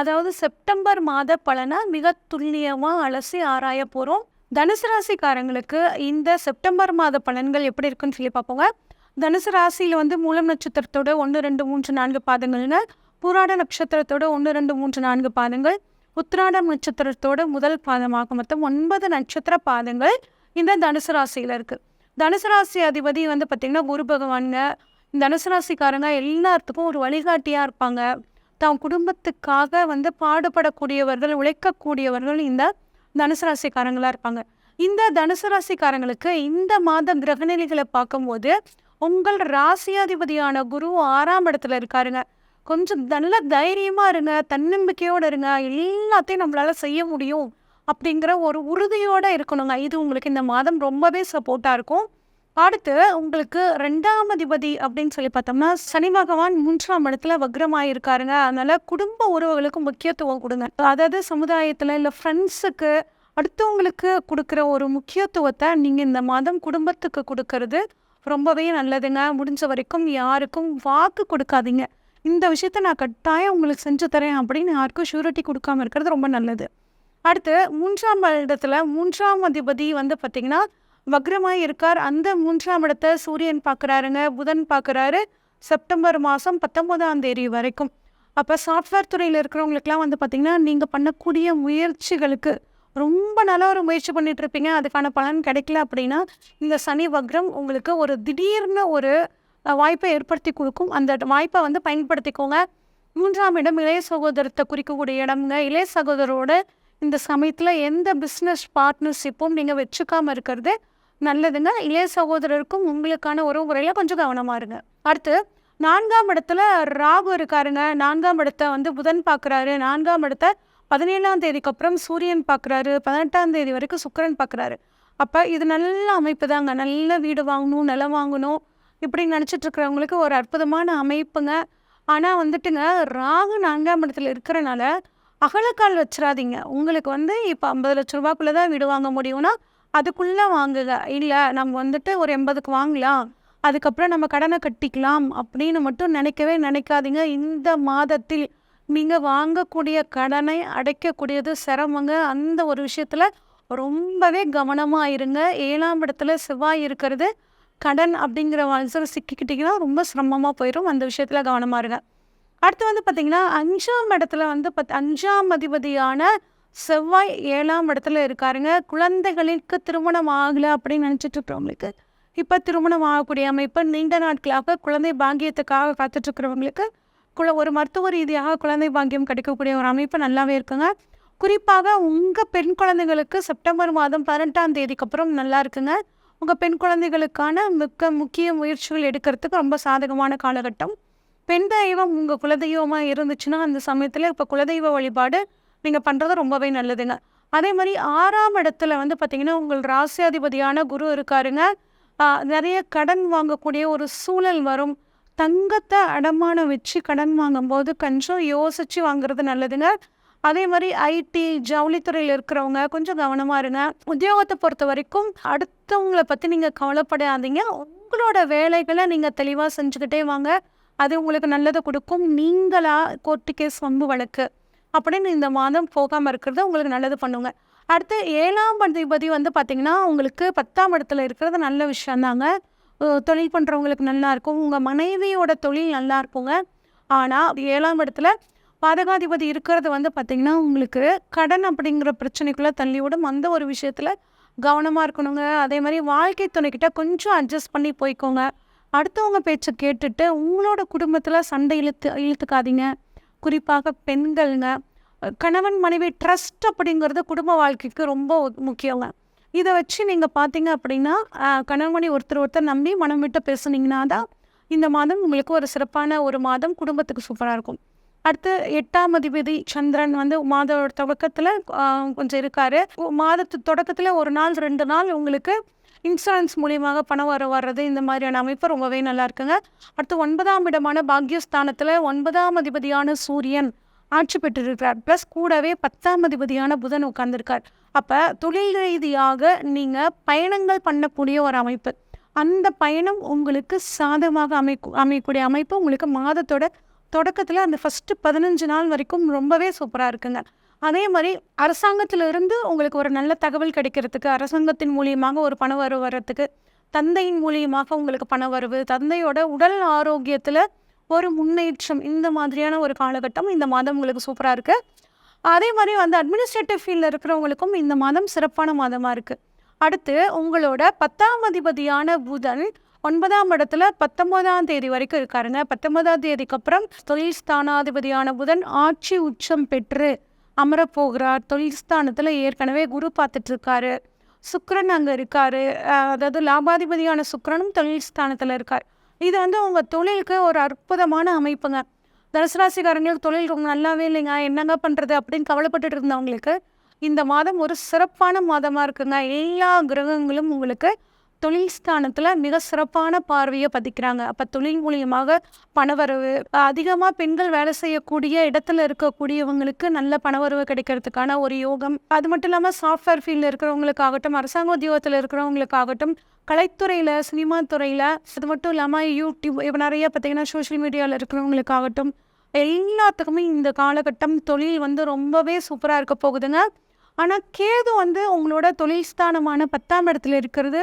அதாவது செப்டம்பர் மாத பலனை மிக துல்லியமாக அலசி ஆராய போகிறோம் தனுசு ராசிக்காரங்களுக்கு இந்த செப்டம்பர் மாத பலன்கள் எப்படி இருக்குன்னு சொல்லி பார்ப்போங்க. தனுசு ராசியில் வந்து மூலம் நட்சத்திரத்தோட ஒன்று ரெண்டு மூன்று நான்கு பாதங்கள்னு புராட நட்சத்திரத்தோட ஒன்று ரெண்டு மூன்று நான்கு பாதங்கள். உத்திராடம் நட்சத்திரத்தோட முதல் பாதமாக மொத்தம் ஒன்பது நட்சத்திர பாதங்கள் இந்த தனுசு ராசியில் இருக்குது தனுசு ராசி அதிபதி வந்து பார்த்திங்கன்னா குரு பகவானுங்க. தனுசு ராசிக்காரங்க எல்லாத்துக்கும் ஒரு வழிகாட்டியாக இருப்பாங்க. தம் குடும்பத்துக்காக வந்து பாடுபடக்கூடியவர்கள் உழைக்கக்கூடியவர்கள் இந்த தனுசு ராசிக்காரங்களாக இருப்பாங்க. இந்த தனுசு ராசிக்காரங்களுக்கு இந்த மாத கிரகநிலைகளை பார்க்கும்போது உங்கள் ராசியாதிபதியான குரு ஆறாம் இடத்துல இருக்காருங்க. கொஞ்சம் நல்ல தைரியமாக இருங்க தன்னம்பிக்கையோடு இருங்க எல்லாத்தையும் நம்மளால் செய்ய முடியும் அப்படிங்கிற ஒரு உறுதியோடு இருக்கணுங்க. இது உங்களுக்கு இந்த மாதம் ரொம்பவே சப்போர்ட்டாக இருக்கும். அடுத்து உங்களுக்கு ரெண்டாம் அதிபதி அப்படின்னு சொல்லி பார்த்தோம்னா சனி பகவான் மூன்றாம் இடத்துல வக்ரமாக இருக்காருங்க அதனால குடும்ப உறவுகளுக்கு முக்கியத்துவம் கொடுங்க. அதாவது சமுதாயத்தில் இல்லை ஃப்ரெண்ட்ஸுக்கு அடுத்தவங்களுக்கு கொடுக்குற ஒரு முக்கியத்துவத்தை நீங்கள் இந்த மாதம் குடும்பத்துக்கு கொடுக்கறது ரொம்பவே நல்லதுங்க. முடிஞ்ச வரைக்கும் யாருக்கும் வாக்கு கொடுக்காதீங்க. இந்த விஷயத்த நான் கட்டாயம் உங்களுக்கு செஞ்சு தரேன் அப்படின்னு யாருக்கும் ஷூரிட்டி கொடுக்காம இருக்கிறது ரொம்ப நல்லது. அடுத்து மூன்றாம் இடத்துல மூன்றாம் அதிபதி வந்து பார்த்தீங்கன்னா வக்ரமாக இருக்கார் அந்த மூன்றாம் இடத்தை சூரியன் பார்க்குறாருங்க. புதன் பார்க்குறாரு. செப்டம்பர் மாதம் பத்தொன்பதாம் தேதி வரைக்கும். அப்போ சாஃப்ட்வேர் துறையில் இருக்கிறவங்களுக்குலாம் வந்து பார்த்திங்கன்னா நீங்கள் பண்ணக்கூடிய முயற்சிகளுக்கு ரொம்ப நல்ல ஒரு முயற்சி பண்ணிட்டு இருப்பீங்க அதுக்கான பலன் கிடைக்கல அப்படின்னா இந்த சனி வக்ரம் உங்களுக்கு ஒரு திடீர்னு ஒரு வாய்ப்பை ஏற்படுத்தி கொடுக்கும். அந்த வாய்ப்பை வந்து பயன்படுத்திக்கோங்க. மூன்றாம் இடம் இளைய சகோதரத்தை குறிக்கக்கூடிய இடம்ங்க. இளைய சகோதரோட இந்த சமயத்தில் எந்த பிஸ்னஸ் பார்ட்னர்ஷிப்பும் நீங்கள் வச்சுக்காமல் இருக்கிறது நல்லதுங்க. இளைய சகோதரருக்கும் உங்களுக்கான உறவு முறையில் கொஞ்சம் கவனமாக இருங்க. அடுத்து நான்காம் இடத்துல ராகு இருக்காருங்க. நான்காம் இடத்த வந்து புதன் பார்க்குறாரு நான்காம் இடத்த பதினேழாம் தேதிக்கு அப்புறம் சூரியன் பார்க்குறாரு பதினெட்டாம் தேதி வரைக்கும் சுக்கரன் பார்க்குறாரு அப்போ இது நல்ல அமைப்பு தாங்க. நல்ல வீடு வாங்கணும் நிலம் வாங்கணும். இப்படி நினச்சிட்ருக்குறவங்களுக்கு ஒரு அற்புதமான அமைப்புங்க. ஆனால் வந்துட்டுங்க ராகு நான்காம் இடத்துல இருக்கிறனால அகலக்கால் வச்சிடாதீங்க உங்களுக்கு வந்து இப்போ ஐம்பது லட்ச ரூபாக்குள்ளே தான் வீடு வாங்க முடியும்னா அதுக்குள்ளே வாங்குக. இல்லை நம்ம வந்துட்டு ஒரு எண்பதுக்கு வாங்கலாம். அதுக்கப்புறம் நம்ம கடனை கட்டிக்கலாம் அப்படின்னு மட்டும் நினைக்கவே நினைக்காதீங்க. இந்த மாதத்தில் நீங்கள் வாங்கக்கூடிய கடனை அடைக்கக்கூடியது சிரமங்க. அந்த ஒரு விஷயத்தில் ரொம்பவே கவனமாக இருங்க. ஏழாம் இடத்துல செவ்வாய் இருக்கிறது. கடன் அப்படிங்கிற வாழ்க்கை சிக்கிக்கிட்டிங்கன்னா ரொம்ப சிரமமாக போயிடும் அந்த விஷயத்தில் கவனமாக இருங்க. அடுத்து வந்து பார்த்திங்கன்னா அஞ்சாம் இடத்துல வந்து பத் அஞ்சாம் அதிபதியான செவ்வாய் ஏழாம் இடத்துல இருக்காருங்க. குழந்தைகளுக்கு திருமணம் ஆகலை அப்படின்னு நினச்சிட்டு இருக்கிறவங்களுக்கு இப்போ திருமணம் ஆகக்கூடிய அமைப்பு நீண்ட நாட்களாக குழந்தை பாங்கியத்துக்காக காத்துட்ருக்கிறவங்களுக்கு குல ஒரு மருத்துவ ரீதியாக குழந்தை பாங்கியம் கிடைக்கக்கூடிய ஒரு அமைப்பு நல்லாவே இருக்குங்க. குறிப்பாக உங்கள் பெண் குழந்தைகளுக்கு செப்டம்பர் மாதம் பதினெட்டாம் தேதிக்கு அப்புறம் நல்லா இருக்குங்க. உங்கள் பெண் குழந்தைகளுக்கான மிக்க முக்கிய முயற்சிகள் எடுக்கிறதுக்கு ரொம்ப சாதகமான காலகட்டம். பெண் தெய்வம் உங்கள் குலதெய்வமாக இருந்துச்சுன்னா அந்த சமயத்தில் இப்போ குலதெய்வ வழிபாடு நீங்கள் பண்ணுறது ரொம்பவே நல்லதுங்க. அதே மாதிரி ஆறாம் இடத்துல வந்து பார்த்திங்கன்னா உங்கள் ராசியாதிபதியான குரு இருக்காருங்க. நிறைய கடன் வாங்கக்கூடிய ஒரு சூழல் வரும். தங்கத்தை அடமானம் வச்சு கடன் வாங்கும்போது கொஞ்சம் யோசித்து வாங்குறது நல்லதுங்க. அதே மாதிரி ஐடி ஜவுளித்துறையில் இருக்கிறவங்க கொஞ்சம் கவனமாக இருங்க. உத்தியோகத்தை பொறுத்த வரைக்கும் அடுத்தவங்களை பற்றி நீங்கள் கவலைப்படாதீங்க. உங்களோட வேலைகளை நீங்கள் தெளிவாக செஞ்சுக்கிட்டே வாங்க. அது உங்களுக்கு நல்லதை கொடுக்கும். நீங்களா கோர்ட்டு கேஸ் வம்பு வழக்கு. அப்படின்னு இந்த மாதம் போகாமல் இருக்கிறது உங்களுக்கு நல்லது பண்ணுங்க. அடுத்து ஏழாம் அதிபதி வந்து பார்த்திங்கன்னா உங்களுக்கு பத்தாம் இடத்துல இருக்கிறது நல்ல விஷயந்தாங்க. தொழில் பண்ணுறவங்களுக்கு நல்லா இருக்கும். உங்கள் மனைவியோட தொழில் நல்லா இருக்குங்க. ஆனால் ஏழாம் இடத்துல பாதகாதிபதி இருக்கிறது வந்து பார்த்திங்கன்னா உங்களுக்கு கடன் அப்படிங்கிற பிரச்சனைக்குள்ளே தள்ளிவிடும். அந்த ஒரு விஷயத்தில் கவனமாக இருக்கணுங்க. அதே மாதிரி வாழ்க்கை துணைக்கிட்ட கொஞ்சம் அட்ஜஸ்ட் பண்ணி போய்க்கோங்க. அடுத்தவங்க பேச்சை கேட்டுட்டு உங்களோட குடும்பத்தில் சண்டை இழுத்து இழுத்துக்காதீங்க. குறிப்பாக பெண்கள்ங்க கணவன் மனைவி ட்ரஸ்ட் அப்படிங்கிறது குடும்ப வாழ்க்கைக்கு ரொம்ப முக்கியங்க. இதை வச்சு நீங்கள் பார்த்தீங்க அப்படின்னா கணவன் மனைவி ஒருத்தர் ஒருத்தர் நம்பி மனம் விட்டு பேசுனீங்கன்னா தான் இந்த மாதம் உங்களுக்கு ஒரு சிறப்பான ஒரு மாதம் குடும்பத்துக்கு சூப்பராக இருக்கும். அடுத்து எட்டாம் அதிபதி சந்திரன் வந்து மாத தொடக்கத்தில் கொஞ்சம் இருக்காரு. மாதத்து தொடக்கத்தில் ஒரு நாள் ரெண்டு நாள் உங்களுக்கு இன்சூரன்ஸ் மூலியமாக பணம் வர வர்றது இந்த மாதிரியான அமைப்பு ரொம்பவே நல்லா இருக்குங்க. அடுத்து ஒன்பதாம் இடமான பாக்யஸ்தானத்தில் ஒன்பதாம் அதிபதியான சூரியன் ஆட்சி பெற்றிருக்கிறார். ப்ளஸ் கூடவே பத்தாம் அதிபதியான புதன் உட்கார்ந்திருக்கார். அப்போ தொழில் ரீதியாக நீங்கள் பயணங்கள் பண்ணக்கூடிய ஒரு அமைப்பு. அந்த பயணம் உங்களுக்கு சாதகமாக அமைக்கு அமையக்கூடிய அமைப்பு உங்களுக்கு மாதத்தோட தொடக்கத்தில் அந்த ஃபஸ்ட்டு பதினஞ்சு நாள் வரைக்கும் ரொம்பவே சூப்பராக இருக்குங்க. அதே மாதிரி அரசாங்கத்திலிருந்து உங்களுக்கு ஒரு நல்ல தகவல் கிடைக்கிறதுக்கு அரசாங்கத்தின் மூலியமாக ஒரு பண வரவு வர்றதுக்கு தந்தையின் மூலியமாக உங்களுக்கு பண வரவு தந்தையோட உடல் ஆரோக்கியத்தில் ஒரு முன்னேற்றம் இந்த மாதிரியான ஒரு காலகட்டம் இந்த மாதம் உங்களுக்கு சூப்பராக இருக்குது அதே மாதிரி வந்து அட்மினிஸ்ட்ரேட்டிவ் ஃபீல்டில் இருக்கிறவங்களுக்கும் இந்த மாதம் சிறப்பான மாதமாக இருக்குது அடுத்து உங்களோட பத்தாம் அதிபதியான புதன் ஒன்பதாம் இடத்துல பத்தொன்பதாம் தேதி வரைக்கும் இருக்காருங்க. பத்தொன்பதாம் தேதிக்கு அப்புறம் தொழில் ஸ்தானாதிபதியான புதன் ஆட்சி உச்சம் பெற்று அமரப்போகிறார். தொழில் ஸ்தானத்தில் ஏற்கனவே குரு பார்த்துட்ருக்காரு. சுக்கரன் அங்கே இருக்கார். அதாவது லாபாதிபதியான சுக்கரனும் தொழில் ஸ்தானத்தில் இருக்கார். இது வந்து உங்கள் தொழிலுக்கு ஒரு அற்புதமான அமைப்புங்க. தனுசுராசிக்காரங்களுக்கு தொழில் ரொம்ப நல்லாவே இல்லைங்க. என்னங்க பண்ணுறது அப்படின்னு கவலைப்பட்டுட்டு இருந்தவங்களுக்கு இந்த மாதம் ஒரு சிறப்பான மாதமாக இருக்குங்க. எல்லா கிரகங்களும் உங்களுக்கு தொழில் ஸ்தானத்தில் மிக சிறப்பான பார்வையை பதிக்கிறாங்க. அப்போ தொழில் மூலியமாக பணவரவு அதிகமாக பெண்கள் வேலை செய்யக்கூடிய இடத்துல இருக்கக்கூடியவங்களுக்கு நல்ல பணவரவு கிடைக்கிறதுக்கான ஒரு யோகம். அது மட்டும் இல்லாமல் சாஃப்ட்வேர் ஃபீல்டில் இருக்கிறவங்களுக்காகட்டும் அரசாங்க உத்தியோகத்தில் இருக்கிறவங்களுக்காகட்டும் கலைத்துறையில் சினிமா துறையில் அது மட்டும் இல்லாமல் யூடியூப் இப்போ நிறைய பார்த்தீங்கன்னா சோஷியல் மீடியாவில் இருக்கிறவங்களுக்காகட்டும் எல்லாத்துக்குமே இந்த காலகட்டம் தொழில் வந்து ரொம்பவே சூப்பராக இருக்க போகுதுங்க. ஆனால் கேது வந்து உங்களோட தொழில் ஸ்தானமான பத்தாம் இடத்துல இருக்கிறது.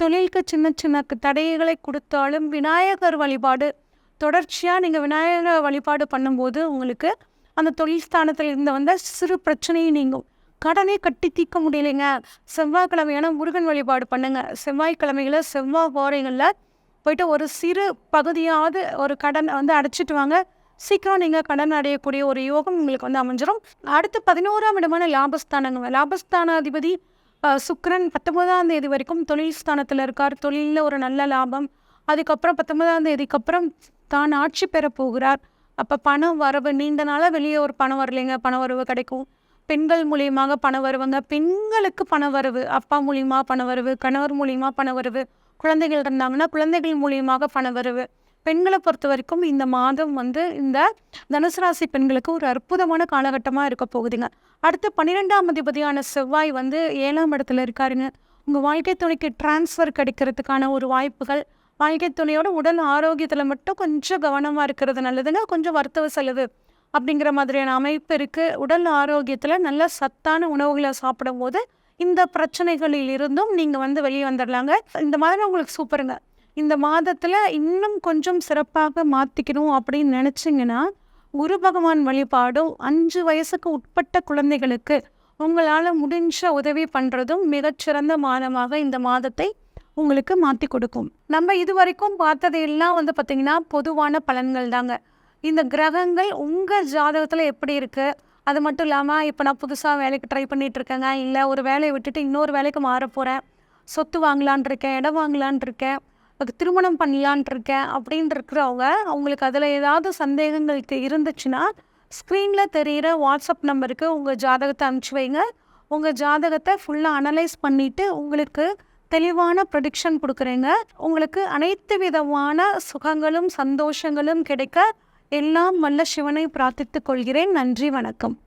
தொழிலுக்கு சின்ன சின்ன தடைகளை கொடுத்தாலும் விநாயகர் வழிபாடு தொடர்ச்சியாக நீங்கள் விநாயகர் வழிபாடு பண்ணும்போது உங்களுக்கு அந்த தொழில் ஸ்தானத்தில் இருந்து வந்த சிறு பிரச்சனையும் நீங்கும். கடனே கட்டி தீர்க்க முடியலைங்க. செவ்வாய்க்கிழமையான முருகன் வழிபாடு பண்ணுங்கள் செவ்வாய்க்கிழமையில் செவ்வாய் ஹோரைகளில் போயிட்டு ஒரு சிறு பகுதியாவது ஒரு கடன் வந்து அடைச்சிட்டு வாங்க. சீக்கிரம் நீங்கள் கடன் அடையக்கூடிய ஒரு யோகம் உங்களுக்கு வந்து அமைஞ்சிடும் அடுத்து பதினோராம் இடமான லாபஸ்தானங்க. லாபஸ்தானாதிபதி சுக்ரன் பத்தொன்பதாம் தேதி வரைக்கும் தொழில் ஸ்தானத்தில் இருக்கார். தொழிலில் ஒரு நல்ல லாபம். அதுக்கப்புறம் பத்தொன்பதாம் தேதிக்கு அப்புறம் தான் ஆட்சி பெற போகிறார். அப்போ பணம் வரவு நீண்ட நாளாக வெளியே ஒரு பணம் வரலைங்க. பண வரவு கிடைக்கும். பெண்கள் மூலியமாக பண வருவங்க. பெண்களுக்கு பண வரவு அப்பா மூலியமாக பண வரவு கணவர் மூலியமாக பண வரவு குழந்தைகள் இருந்தாங்கன்னா குழந்தைகள் மூலியமாக பண வரவு. பெண்களை பொறுத்த வரைக்கும் இந்த மாதம் வந்து இந்த தனுசு ராசி பெண்களுக்கு ஒரு அற்புதமான காலகட்டமாக இருக்க போகுதுங்க. அடுத்து பன்னிரெண்டாம் அதிபதியான செவ்வாய் வந்து ஏழாம் இடத்துல இருக்காருங்க. உங்கள் வாழ்க்கை துணைக்கு டிரான்ஸ்ஃபர் கிடைக்கிறதுக்கான ஒரு வாய்ப்புகள் வாழ்க்கை துணையோட உடல் ஆரோக்கியத்தில் மட்டும் கொஞ்சம் கவனமாக இருக்கிறது நல்லதுங்க. கொஞ்சம் மருத்துவ செலவு அப்படிங்கிற மாதிரியான அமைப்பு இருக்குது உடல் ஆரோக்கியத்தில் நல்ல சத்தான உணவுகளை சாப்பிடும்போது இந்த பிரச்சனைகளில் இருந்தும் நீங்கள் வந்து வெளியே வந்துடலாங்க. இந்த மாதிரி உங்களுக்கு சூப்பருங்க. இந்த மாதத்தில் இன்னும் கொஞ்சம் சிறப்பாக மாற்றிக்கணும் அப்படின்னு நினச்சிங்கன்னா குரு பகவான் வழிபாடும் அஞ்சு வயசுக்கு உட்பட்ட குழந்தைகளுக்கு உங்களால் முடிஞ்ச உதவி பண்ணுறதும் மிகச்சிறந்த மாதமாக இந்த மாதத்தை உங்களுக்கு மாற்றி கொடுக்கும். நம்ம இது வரைக்கும் பார்த்தது எல்லாம் வந்து பார்த்திங்கன்னா பொதுவான பலன்கள் தாங்க. இந்த கிரகங்கள் உங்கள் ஜாதகத்தில் எப்படி இருக்குது அது மட்டும் இல்லாமல் இப்போ நான் புதுசாக வேலைக்கு ட்ரை பண்ணிகிட்ருக்கேங்க இருக்கேங்க. இல்லை ஒரு வேலையை விட்டுட்டு இன்னொரு வேலைக்கு மாற போகிறேன் சொத்து வாங்கலான் இருக்கேன் இடம் வாங்கலான் இருக்கேன். திருமணம் பண்ணலான் இருக்கேன் அப்படின்னு இருக்கிறவங்க அவங்களுக்கு அதில் ஏதாவது சந்தேகங்களுக்கு இருந்துச்சுன்னா ஸ்க்ரீனில் தெரிகிற வாட்ஸ்அப் நம்பருக்கு உங்கள் ஜாதகத்தை அனுப்பிச்சி வைங்க. உங்கள் ஜாதகத்தை ஃபுல்லாக அனலைஸ் பண்ணிவிட்டு உங்களுக்கு தெளிவான ப்ரொடிக்ஷன் கொடுக்குறேங்க. உங்களுக்கு அனைத்து விதமான சுகங்களும் சந்தோஷங்களும் கிடைக்க எல்லாம் வல்ல சிவனை பிரார்த்தித்துக் கொள்கிறேன். நன்றி வணக்கம்.